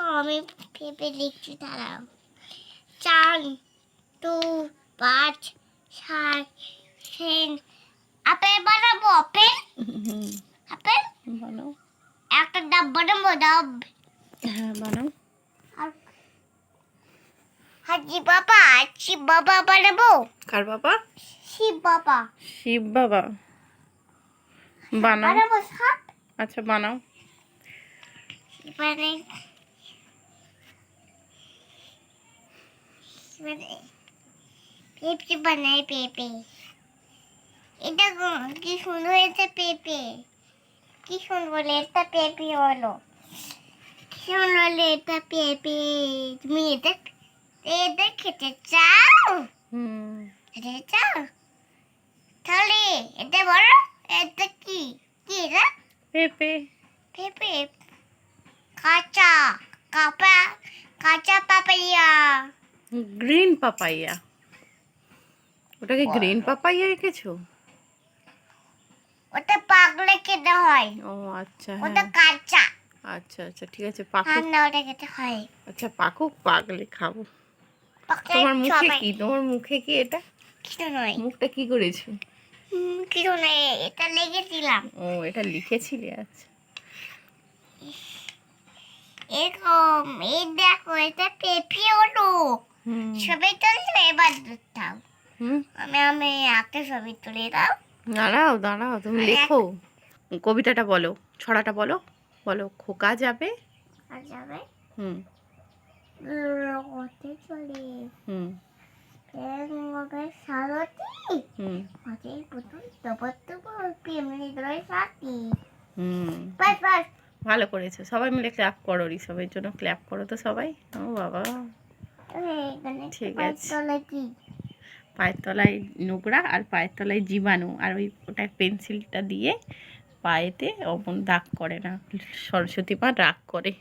আমি পেঁপে লিখছি দাঁড়াও। চার দু পাঁচ সাত তিন আপেল বানাবো আপেল? আপেল? বানাও। একটা ডাব বানাবো ডাব। হ্যাঁ বানাও। হাজি বাবা শিব বাবা বানাবো? কার বাবা? শিব বাবা। শিব বাবা। বানাও। আচ্ছা বানাও। মানে মানে পেঁপে বানাই পেঁপে এটা কি সুন্দর হয়েছে পেঁপে। কি সুন্দর এটা পেঁপে হলো। কি সুন্দর এটা পেঁপে। তুমি এটা এটা খেতে চাও? খেতে চাও? তাহলে এটা বড় এটা কি? কি এটা? পেঁপে। পেঁপে। কাঁচা কাপা গ্রিন পাপাইয়া। ওটাকে গ্রিন পাপাইয়া রেখেছো? ওটা পাকলে খেতে হয়। ও আচ্ছা ওটা হ্যাঁ। কাঁচা। আচ্ছা আচ্ছা ঠিক আছে পাকুক ঠান্ডা ওটা খেতে হয়। আচ্ছা পাকুক পাকলে খাব। তোমার মুখে কি? তোমার মুখে কি এটা? কিছু নয়। মুখটা কি করেছ? কিছু নয় এটা লেগেছিলাম ও এটা লিখেছিলে আচ্ছা। এরকম এই দেখো এটা পেঁপে হলো। ছবি তুলছো এবার দাও। হুম। আমি আমি একটা ছবি তুলে দাও। দাঁড়াও দাঁড়াও তুমি লেখো। কবিতাটা বলো ছড়াটা বলো বলো খোকা যাবে? যাবে। হুম। চলে হুম। হুম। মাঝে প্রথম তপর তপর প্রেমনি ধরে সাথী। হুম। বাস বাস ভালো করেছ সবাই মিলে ক্ল্যাপ করো ঋষভের জন্য ক্ল্যাপ করো তো সবাই। ও বাবা। ঠিক আছে। পায়ের তলায় নোংরা আর পায়ের তলায় জীবাণু। আর ওই ওটা পেন্সিলটা দিয়ে পায়েতে অমন দাগ করে না। সরস্বতী মা রাগ করে।